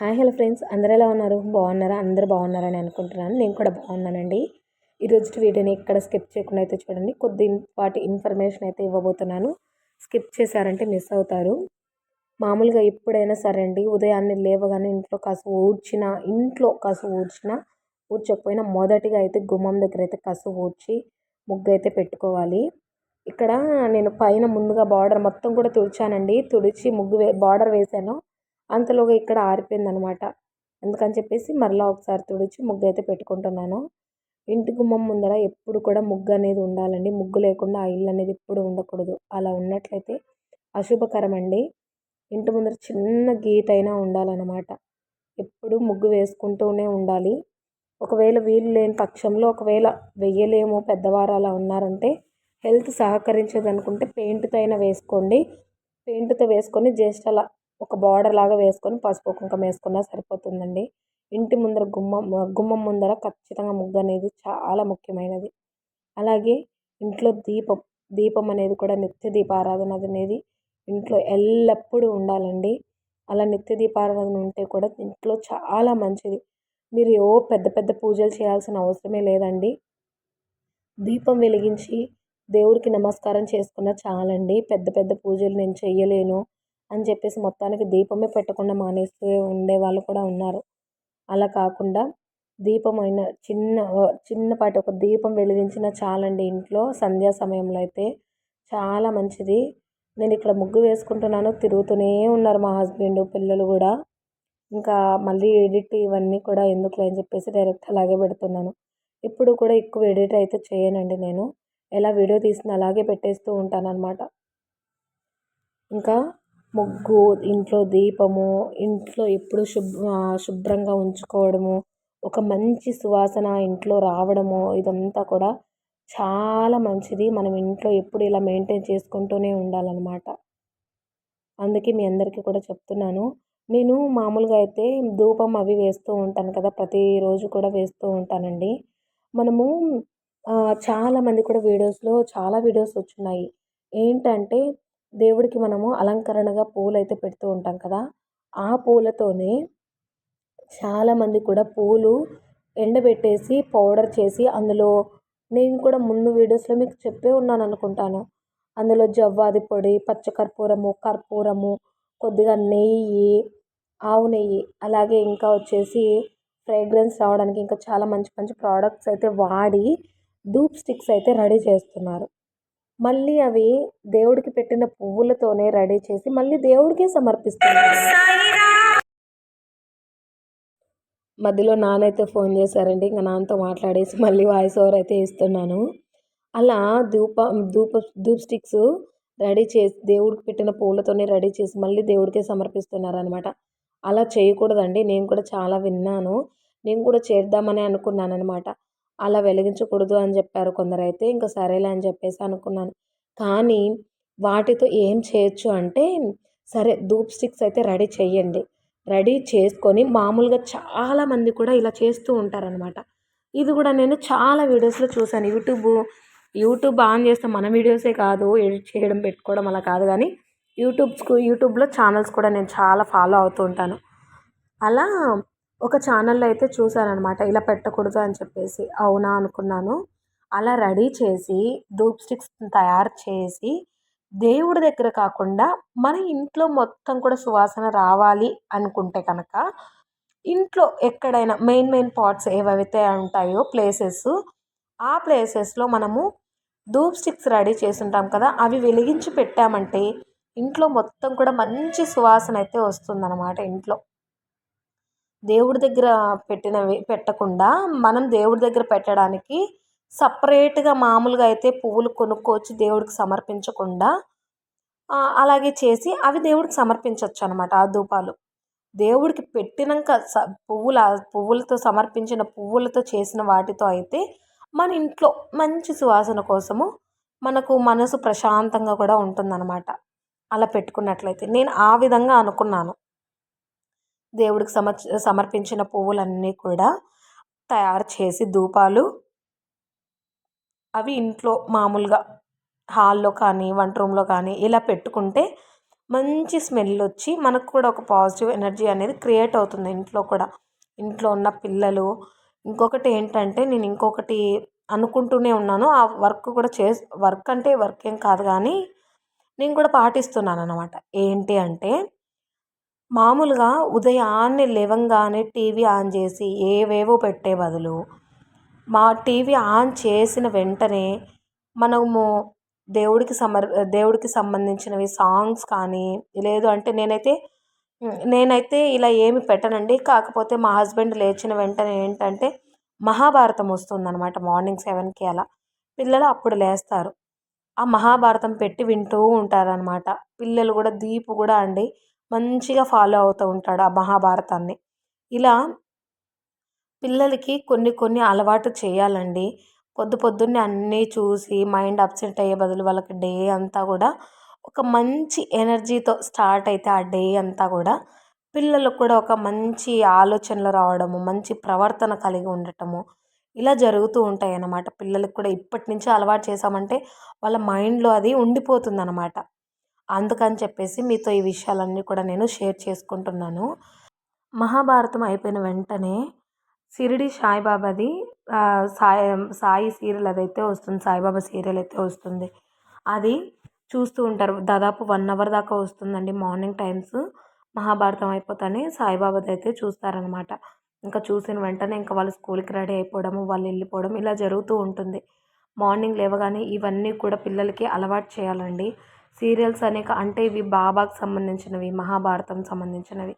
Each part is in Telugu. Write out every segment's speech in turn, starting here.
Hi hello friends. అందరు ఎలా ఉన్నారు? బాగున్నారా? అందరు బాగున్నారని అనుకుంటున్నాను. నేను కూడా బాగున్నానండి. ఈరోజు వీడియోని ఇక్కడ స్కిప్ చేయకుండా అయితే చూడండి. కొద్ది వాటి ఇన్ఫర్మేషన్ అయితే ఇవ్వబోతున్నాను. స్కిప్ చేశారంటే మిస్ అవుతారు. మామూలుగా ఎప్పుడైనా సరే అండి ఉదయాన్నే లేవగానే ఇంట్లో కాసు ఊడ్చిన ఇంట్లో కాసు ఊడ్చిన ఊడ్చకపోయినా మొదటిగా అయితే గుమ్మం దగ్గర అయితే కసు ఊడ్చి ముగ్గు అయితే పెట్టుకోవాలి. ఇక్కడ నేను పైన ముందుగా బార్డర్ మొత్తం కూడా తుడిచానండి. తుడిచి ముగ్గు వే బార్డర్ వేసాను అంతలోగా ఇక్కడ ఆరిపోయింది అనమాట అందుకని చెప్పేసి మరలా ఒకసారి తుడిచి ముగ్గు అయితే పెట్టుకుంటున్నాను. ఇంటి గుమ్మం ముందర ఎప్పుడు కూడా ముగ్గు అనేది ఉండాలండి. ముగ్గు లేకుండా ఆ ఇల్లు అనేది ఎప్పుడు ఉండకూడదు. అలా ఉన్నట్లయితే అశుభకరం అండి ఇంటి ముందర చిన్న గీతైనా ఉండాలన్నమాట. ఎప్పుడు ముగ్గు వేసుకుంటూనే ఉండాలి. ఒకవేళ వీలు లేని పక్షంలో ఒకవేళ వెయ్యలేము పెద్దవారు అలా ఉన్నారంటే హెల్త్ సహకరించదనుకుంటే పెయింట్తో అయినా వేసుకోండి. పెయింట్తో వేసుకొని జస్ట్ అలా ఒక బార్డర్ లాగా వేసుకొని పసుపు కుంకుమ వేసుకున్నా సరిపోతుందండి. ఇంటి ముందర గుమ్మం గుమ్మం ముందర ఖచ్చితంగా ముగ్గు అనేది చాలా ముఖ్యమైనది. అలాగే ఇంట్లో దీపం దీపం అనేది కూడా నిత్య దీపారాధన అనేది ఇంట్లో ఎల్లప్పుడూ ఉండాలండి. అలా నిత్య దీపారాధన ఉంటే కూడా ఇంట్లో చాలా మంచిది. మీరు ఏవో పెద్ద పెద్ద పూజలు చేయాల్సిన అవసరమే లేదండి. దీపం వెలిగించి దేవుడికి నమస్కారం చేసుకున్న చాలండి. పెద్ద పెద్ద పూజలు నేను చెయ్యలేను. అని చెప్పేసి మొత్తానికి దీపమే పెట్టకుండా మానేస్తూ ఉండే వాళ్ళు కూడా ఉన్నారు. అలా కాకుండా దీపమైన చిన్న చిన్నపాటి ఒక దీపం వెలిగించిన చాలండి ఇంట్లో సంధ్యా సమయంలో అయితే. చాలా మంచిది. నేను ఇక్కడ ముగ్గు వేసుకుంటున్నాను తిరుగుతూనే ఉన్నారు మా హస్బెండ్ పిల్లలు కూడా. ఇంకా మళ్ళీ ఎడిట్ ఇవన్నీ కూడా ఎందుకులే అని చెప్పేసి డైరెక్ట్ అలాగే పెడుతున్నాను. ఇప్పుడు కూడా ఎక్కువ ఎడిట్ అయితే చేయనండి నేను. ఎలా వీడియో తీసిన అలాగే పెట్టేస్తూ ఉంటాను అనమాట ఇంకా ముగ్గు ఇంట్లో దీపము ఇంట్లో ఎప్పుడు శుభ్ర శుభ్రంగా ఉంచుకోవడము ఒక మంచి సువాసన ఇంట్లో రావడము ఇదంతా కూడా చాలా మంచిది. మనం ఇంట్లో ఎప్పుడు ఇలా మెయింటైన్ చేసుకుంటూనే ఉండాలన్నమాట. అందుకే మీ అందరికీ కూడా చెప్తున్నాను. నేను మామూలుగా అయితే ధూపం అవి వేస్తూ ఉంటాను కదా ప్రతిరోజు కూడా వేస్తూ ఉంటానండి. మనము చాలామంది కూడా వీడియోస్లో చాలా వీడియోస్ వచ్చున్నాయి ఏంటంటే దేవుడికి మనము అలంకరణగా పూలు అయితే పెడుతూ ఉంటాం కదా ఆ పూలతోనే చాలామంది కూడా పూలు ఎండబెట్టేసి పౌడర్ చేసి అందులో నేను కూడా ముందు వీడియోస్లో మీకు చెప్పే ఉన్నాను అనుకుంటాను. అందులో జవ్వాది పొడి పచ్చకర్పూరము కర్పూరము కొద్దిగా నెయ్యి ఆవు నెయ్యి అలాగే ఇంకా వచ్చేసి ఫ్రేగ్రెన్స్ రావడానికి ఇంకా చాలా మంచి మంచి ప్రోడక్ట్స్ అయితే వాడి ధూప్ స్టిక్స్ అయితే రెడీ చేస్తున్నారు. మళ్ళీ అవి దేవుడికి పెట్టిన పువ్వులతోనే రెడీ చేసి మళ్ళీ దేవుడికే సమర్పిస్తున్నారు. మధ్యలో నాన్నైతే ఫోన్ చేశారండి. ఇంకా నాన్నతో మాట్లాడేసి మళ్ళీ వాయిస్ ఓవర్ అయితే ఇస్తున్నాను. అలా ధూప ధూప ధూప్ స్టిక్స్ రెడీ చేసి దేవుడికి పెట్టిన పూలతోనే రెడీ చేసి మళ్ళీ దేవుడికే సమర్పిస్తున్నారు అనమాట అలా చేయకూడదండి. నేను కూడా చాలా విన్నాను. నేను కూడా చేద్దామని అనుకున్నాను అనమాట అలా వెలిగించకూడదు అని చెప్పారు కొందరైతే. ఇంకా సరేలే అని చెప్పేసి అనుకున్నాను. కానీ వాటితో ఏం చేయొచ్చు అంటే సరే ధూప్ స్టిక్స్ అయితే రెడీ చేయండి. రెడీ చేసుకొని మామూలుగా చాలామంది కూడా ఇలా చేస్తూ ఉంటారనమాట ఇది కూడా నేను చాలా వీడియోస్లో చూశాను. యూట్యూబ్ యూట్యూబ్ ఆన్ చేస్తే మన వీడియోసే కాదు ఎడిట్ చేయడం పెట్టుకోవడం అలా కాదు కానీ యూట్యూబ్స్కు యూట్యూబ్లో ఛానల్స్ కూడా నేను చాలా ఫాలో అవుతూ ఉంటాను. అలా ఒక ఛానల్లో అయితే చూశానమాట ఇలా పెట్టకూడదు అని చెప్పేసి. అవునా అనుకున్నాను. అలా రెడీ చేసి ధూప్ స్టిక్స్ తయారు చేసి దేవుడి దగ్గర కాకుండా మన ఇంట్లో మొత్తం కూడా సువాసన రావాలి అనుకుంటే కనుక ఇంట్లో ఎక్కడైనా మెయిన్ మెయిన్ పాట్స్ ఏవైతే ఉంటాయో ప్లేసెస్ ఆ ప్లేసెస్లో మనము ధూప్ స్టిక్స్ రెడీ చేసి ఉంటాం కదా అవి వెలిగించి పెట్టామంటే ఇంట్లో మొత్తం కూడా మంచి సువాసన అయితే వస్తుందన్నమాట ఇంట్లో. దేవుడి దగ్గర పెట్టినవి పెట్టకుండా మనం దేవుడి దగ్గర పెట్టడానికి సపరేట్గా మామూలుగా అయితే పువ్వులు కొనుక్కోవచ్చు దేవుడికి సమర్పించకుండా. అలాగే చేసి అవి దేవుడికి సమర్పించవచ్చు అనమాట ఆ ధూపాలు. దేవుడికి పెట్టినాక స పువ్వుల పువ్వులతో సమర్పించిన పువ్వులతో చేసిన వాటితో అయితే మన ఇంట్లో మంచి సువాసన కోసము మనకు మనసు ప్రశాంతంగా కూడా ఉంటుందన్నమాట అలా పెట్టుకున్నట్లయితే. నేను ఆ విధంగా అనుకున్నాను. దేవుడికి సమర్ సమర్పించిన పువ్వులన్నీ కూడా తయారు చేసి ధూపాలు అవి ఇంట్లో మామూలుగా హాల్లో కానీ వంట రూమ్లో కానీ ఇలా పెట్టుకుంటే మంచి స్మెల్ వచ్చి మనకు కూడా ఒక పాజిటివ్ ఎనర్జీ అనేది క్రియేట్ అవుతుంది ఇంట్లో కూడా. ఇంట్లో ఉన్న పిల్లలు ఇంకొకటి ఏంటంటే నేను ఇంకొకటి అనుకుంటూనే ఉన్నాను. ఆ వర్క్ కూడా చే వర్క్ అంటే వర్క్ ఏం కాదు కానీ నేను కూడా పాటిస్తున్నాను అనమాట ఏంటి అంటే మామూలుగా ఉదయాన్నే లేవంగానే టీవీ ఆన్ చేసి ఏవేవో పెట్టే బదులు మా టీవీ ఆన్ చేసిన వెంటనే మనము దేవుడికి సమర్ దేవుడికి సంబంధించినవి సాంగ్స్ కానీ లేదు అంటే నేనైతే నేనైతే ఇలా ఏమి పెట్టనండి. కాకపోతే మా హస్బెండ్ లేచిన వెంటనే ఏంటంటే మహాభారతం వస్తుందన్నమాట మార్నింగ్ సెవెన్కి అలా. పిల్లలు అప్పుడు లేస్తారు. ఆ మహాభారతం పెట్టి వింటూ ఉంటారనమాట పిల్లలు కూడా దీపు కూడా అండి. మంచిగా ఫాలో అవుతూ ఉంటాడు ఆ మహాభారతాన్ని. ఇలా పిల్లలకి కొన్ని కొన్ని అలవాటు చేయాలండి. పొద్దు పొద్దున్నే అన్నీ చూసి మైండ్ అప్సెట్ అయ్యే బదులు వాళ్ళకి డే అంతా కూడా ఒక మంచి ఎనర్జీతో స్టార్ట్ అయితే ఆ డే అంతా కూడా పిల్లలకు కూడా ఒక మంచి ఆలోచనలు రావడము మంచి ప్రవర్తన కలిగి ఉండటము ఇలా జరుగుతూ ఉంటాయి అన్నమాట పిల్లలకు కూడా ఇప్పటి నుంచి అలవాటు చేసామంటే వాళ్ళ మైండ్లో అది ఉండిపోతుంది అన్నమాట అందుకని చెప్పేసి మీతో ఈ విషయాలన్నీ కూడా నేను షేర్ చేసుకుంటున్నాను. మహాభారతం అయిపోయిన వెంటనే షిరిడి సాయిబాబాది సాయి సాయి సీరియల్ అదైతే వస్తుంది సాయిబాబా సీరియల్ అయితే వస్తుంది. అది చూస్తూ ఉంటారు. దాదాపు వన్ అవర్ దాకా వస్తుందండి మార్నింగ్ టైమ్స్. మహాభారతం అయిపోతానే సాయిబాబాది అయితే చూస్తారనమాట ఇంకా చూసిన వెంటనే ఇంకా వాళ్ళు స్కూల్కి రెడీ అయిపోవడము వాళ్ళు వెళ్ళిపోవడం ఇలా జరుగుతూ ఉంటుంది. మార్నింగ్ లేవగానే ఇవన్నీ కూడా పిల్లలకి అలవాటు చేయాలండి. సీరియల్స్ అనే అంటే ఇవి బాబాకి సంబంధించినవి మహాభారతం సంబంధించినవి.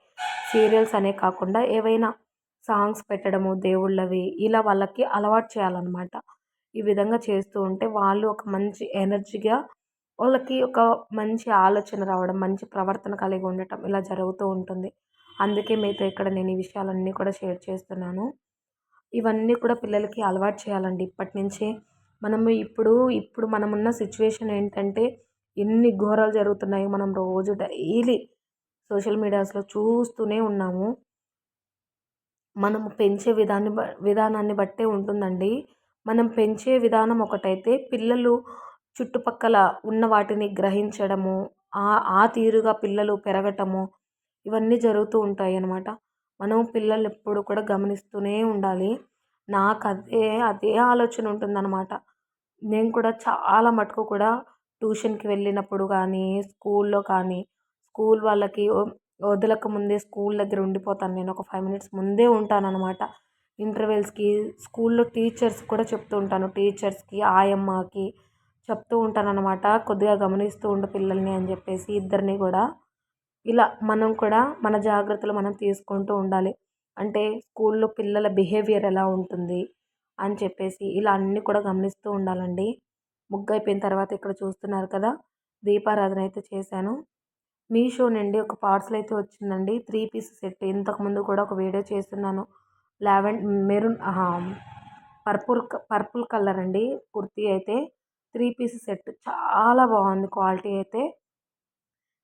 సీరియల్స్ అనే కాకుండా ఏవైనా సాంగ్స్ పెట్టడము దేవుళ్ళవి ఇలా వాళ్ళకి అలవాటు చేయాలన్నమాట. ఈ విధంగా చేస్తూ ఉంటే వాళ్ళు ఒక మంచి ఎనర్జీగా వాళ్ళకి ఒక మంచి ఆలోచన రావడం మంచి ప్రవర్తన కలిగి ఉండటం ఇలా జరుగుతూ ఉంటుంది. అందుకే మీతో ఇక్కడ నేను ఈ విషయాలన్నీ కూడా షేర్ చేస్తున్నాను. ఇవన్నీ కూడా పిల్లలకి అలవాటు చేయాలండి. ఇప్పటి నుంచే మనము ఇప్పుడు ఇప్పుడు మనమున్న సిచ్యువేషన్ ఏంటంటే ఎన్ని ఘోరాలు జరుగుతున్నాయి మనం రోజు డైలీ సోషల్ మీడియాస్లో చూస్తూనే ఉన్నాము. మనం పెంచే విధాన్ని విధానాన్ని బట్టే ఉంటుందండి. మనం పెంచే విధానం ఒకటైతే పిల్లలు చుట్టుపక్కల ఉన్న వాటిని గ్రహించడము ఆ ఆ తీరుగా పిల్లలు పెరగటము ఇవన్నీ జరుగుతూ ఉంటాయి అన్నమాట. మనం పిల్లలు ఎప్పుడు కూడా గమనిస్తూనే ఉండాలి. నాకు అదే అదే ఆలోచన ఉంటుందన్నమాట. నేను కూడా చాలా మటుకు కూడా ట్యూషన్కి వెళ్ళినప్పుడు కానీ స్కూల్లో కానీ స్కూల్ వాళ్ళకి వదలక ముందే స్కూల్ దగ్గర ఉండిపోతాను. నేను ఒక ఫైవ్ మినిట్స్ ముందే ఉంటానన్నమాట. ఇంటర్వెల్స్కి స్కూల్లో టీచర్స్ కూడా చెప్తూ ఉంటాను. టీచర్స్కి ఆయమ్మకి చెప్తూ ఉంటాను అనమాట కొద్దిగా గమనిస్తూ ఉండు పిల్లల్ని అని చెప్పేసి ఇద్దరిని కూడా. ఇలా మనం కూడా మన జాగ్రత్తలు మనం తీసుకుంటూ ఉండాలి. అంటే స్కూల్లో పిల్లల బిహేవియర్ ఎలా ఉంటుంది అని చెప్పేసి ఇలా అన్నీ కూడా గమనిస్తూ ఉండాలండి. ముగ్గు అయిపోయిన తర్వాత ఇక్కడ చూస్తున్నారు కదా దీపారాధన అయితే చేశాను. మీషో నుండి ఒక పార్సల్ అయితే వచ్చిందండి. Three piece set. ఇంతకుముందు కూడా ఒక వీడియో చేస్తున్నాను. Lavender maroon purple purple colour అండి కుర్తీ అయితే. Three piece set. చాలా బాగుంది క్వాలిటీ అయితే.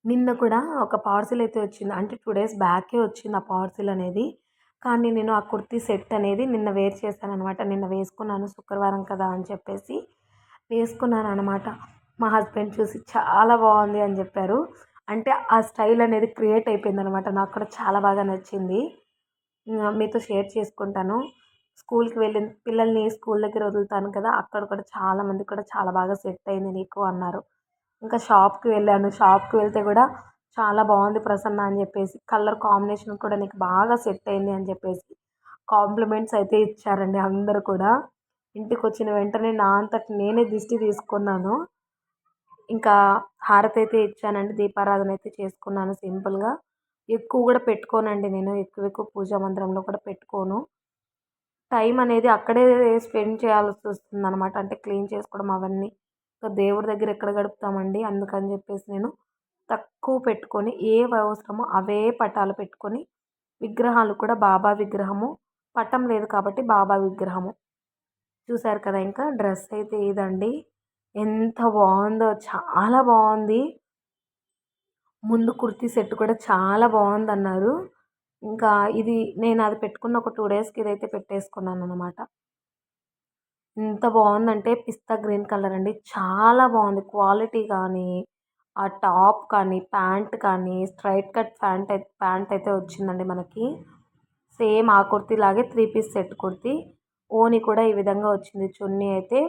నిన్న కూడా ఒక పార్సిల్ అయితే వచ్చింది. అంటే టూ డేస్ బ్యాకే వచ్చింది ఆ పార్సిల్ అనేది. కానీ నేను ఆ కుర్తీ సెట్ అనేది నిన్న వేర్ చేశాను అనమాట నిన్న వేసుకున్నాను శుక్రవారం కదా అని చెప్పేసి. వేసుకున్నాను అనమాట మా హస్బెండ్ చూసి చాలా బాగుంది అని చెప్పారు. అంటే ఆ స్టైల్ అనేది క్రియేట్ అయిపోయింది అనమాట నాకు కూడా చాలా బాగా నచ్చింది. మీతో షేర్ చేసుకుంటాను. స్కూల్కి వెళ్ళిన పిల్లల్ని స్కూల్ దగ్గర వదులుతాను కదా అక్కడ కూడా చాలామంది కూడా చాలా బాగా సెట్ అయింది నీకు అన్నారు. ఇంకా షాప్కి వెళ్ళాను. షాప్కి వెళ్తే కూడా చాలా బాగుంది ప్రసన్న అని చెప్పేసి కలర్ కాంబినేషన్ కూడా నీకు బాగా సెట్ అయింది అని చెప్పేసి కాంప్లిమెంట్స్ అయితే ఇచ్చారండి అందరు కూడా. ఇంటికి వచ్చిన వెంటనే నా అంతటి నేనే దిష్టి తీసుకున్నాను. ఇంకా హారతి అయితే ఇచ్చానండి దీపారాధన అయితే చేసుకున్నాను సింపుల్గా. ఎక్కువ కూడా పెట్టుకోనండి నేను ఎక్కువ ఎక్కువ పూజా మందిరంలో కూడా పెట్టుకోను. టైం అనేది అక్కడే స్పెండ్ చేయాల్సి వస్తుంది అనమాట అంటే క్లీన్ చేసుకోవడం అవన్నీ. ఇంకా దేవుడి దగ్గర ఎక్కడ గడుపుతామండి అందుకని చెప్పేసి నేను తక్కువ పెట్టుకొని ఏ అవసరమో అవే పటాలు పెట్టుకొని విగ్రహాలు కూడా బాబా విగ్రహము. పటం లేదు కాబట్టి బాబా విగ్రహము. చూసారు కదా ఇంకా డ్రెస్ అయితే ఇదండి ఎంత బాగుందో చాలా బాగుంది. ముందు కుర్తీ సెట్ కూడా చాలా బాగుంది అన్నారు ఇంకా ఇది నేను అది పెట్టుకున్న ఒక టూ డేస్కి ఇదైతే పెట్టేసుకున్నాను అనమాట ఎంత బాగుందంటే పిస్తా గ్రీన్ కలర్ అండి. చాలా బాగుంది. క్వాలిటీ కానీ ఆ టాప్ కానీ ప్యాంట్ కానీ స్ట్రైట్ కట్ ప్యాంట్ అయితే ప్యాంట్ అయితే వచ్చిందండి మనకి. సేమ్ ఆ కుర్తీ లాగే త్రీ పీస్ సెట్ కుర్తీ. ఓని కూడా ఈ విధంగా వచ్చింది. చున్నీ అయితే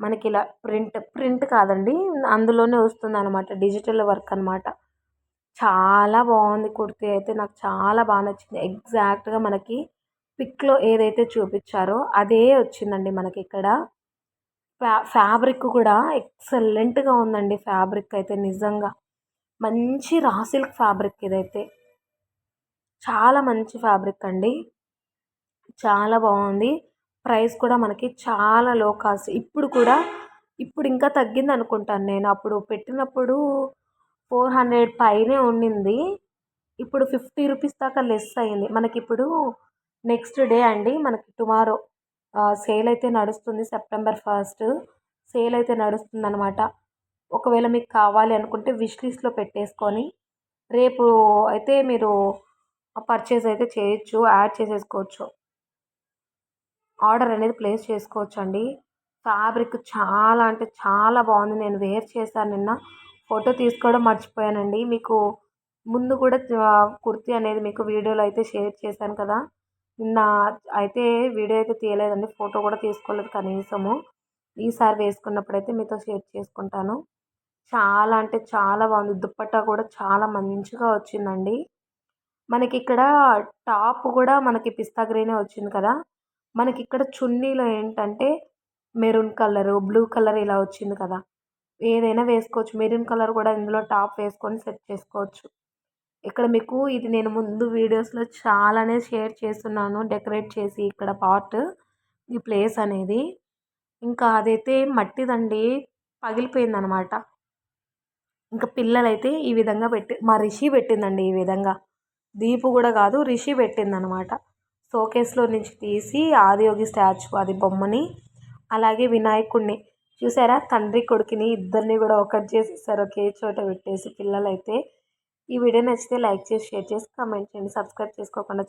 మనకి ఇలా ప్రింట్ ప్రింట్ కాదండి. అందులోనే వస్తుంది అనమాట డిజిటల్ వర్క్ అనమాట చాలా బాగుంది కుర్తీ అయితే. నాకు చాలా బాగా నచ్చింది. ఎగ్జాక్ట్గా మనకి పిక్లో ఏదైతే చూపించారో అదే వచ్చిందండి మనకి ఇక్కడ. ఫ్యా ఫ్యాబ్రిక్ కూడా ఎక్సలెంట్గా ఉందండి ఫ్యాబ్రిక్ అయితే నిజంగా. మంచి రా సిల్క్ ఫ్యాబ్రిక్ ఇదైతే. చాలా మంచి ఫ్యాబ్రిక్ అండి. చాలా బాగుంది. ప్రైస్ కూడా మనకి చాలా లో కాస్ట్ ఇప్పుడు కూడా ఇప్పుడు ఇంకా తగ్గింది అనుకుంటాను నేను. అప్పుడు పెట్టినప్పుడు ఫోర్ హండ్రెడ్ పైనే ఉండింది. ఇప్పుడు ఫిఫ్టీ రూపీస్ దాకా లెస్ అయింది. మనకి ఇప్పుడు నెక్స్ట్ డే అండి మనకి టుమారో సేల్ అయితే నడుస్తుంది సెప్టెంబర్ ఫస్ట్ సేల్ అయితే నడుస్తుంది అనమాట ఒకవేళ మీకు కావాలి అనుకుంటే విష్ లిస్ట్లో పెట్టేసుకొని రేపు అయితే మీరు పర్చేస్ అయితే చేయొచ్చు యాడ్ చేసేసుకోవచ్చు. ఆర్డర్ అనేది ప్లేస్ చేసుకోవచ్చు అండి ఫ్యాబ్రిక్ చాలా అంటే చాలా బాగుంది. నేను వేర్ చేశాను నిన్న. ఫోటో తీసుకోవడం మర్చిపోయానండి. మీకు ముందు కూడా కుర్తీ అనేది మీకు వీడియోలో అయితే షేర్ చేశాను కదా. నిన్న అయితే వీడియో అయితే తీయలేదండి. ఫోటో కూడా తీసుకోలేదు కనీసము. ఈసారి వేసుకున్నప్పుడు అయితే మీతో షేర్ చేసుకుంటాను. చాలా అంటే చాలా బాగుంది. దుప్పట్టా కూడా చాలా మంచిగా వచ్చిందండి. మనకి ఇక్కడ టాప్ కూడా మనకి పిస్తా గ్రీనే వచ్చింది కదా. మనకి ఇక్కడ చున్నీలో ఏంటంటే మెరూన్ కలరు బ్లూ కలర్ ఇలా వచ్చింది కదా. ఏదైనా వేసుకోవచ్చు. మెరూన్ కలర్ కూడా ఇందులో టాప్ వేసుకొని సెట్ చేసుకోవచ్చు. ఇక్కడ మీకు ఇది నేను ముందు వీడియోస్లో చాలానే షేర్ చేస్తున్నాను. డెకరేట్ చేసి ఇక్కడ పార్ట్ ఈ ప్లేస్ అనేది. ఇంకా అదైతే మట్టిదండి పగిలిపోయింది అనమాట ఇంకా పిల్లలైతే ఈ విధంగా పెట్టి మా రిషి పెట్టిందండి ఈ విధంగా. దీపు కూడా కాదు రిషి పెట్టిందనమాట. షోకేస్లో నుంచి తీసి ఆదియోగి స్టాచ్యూ అది బొమ్మని అలాగే వినాయకుడిని చూసారా? తండ్రి కొడుకుని ఇద్దరిని కూడా ఒకటి చేసేసారు. ఒకే చోట పెట్టేసి పిల్లలైతే. ఈ వీడియో నచ్చితే లైక్ చేసి షేర్ చేసి కామెంట్ చేయండి. సబ్స్క్రైబ్ చేసుకోకుండా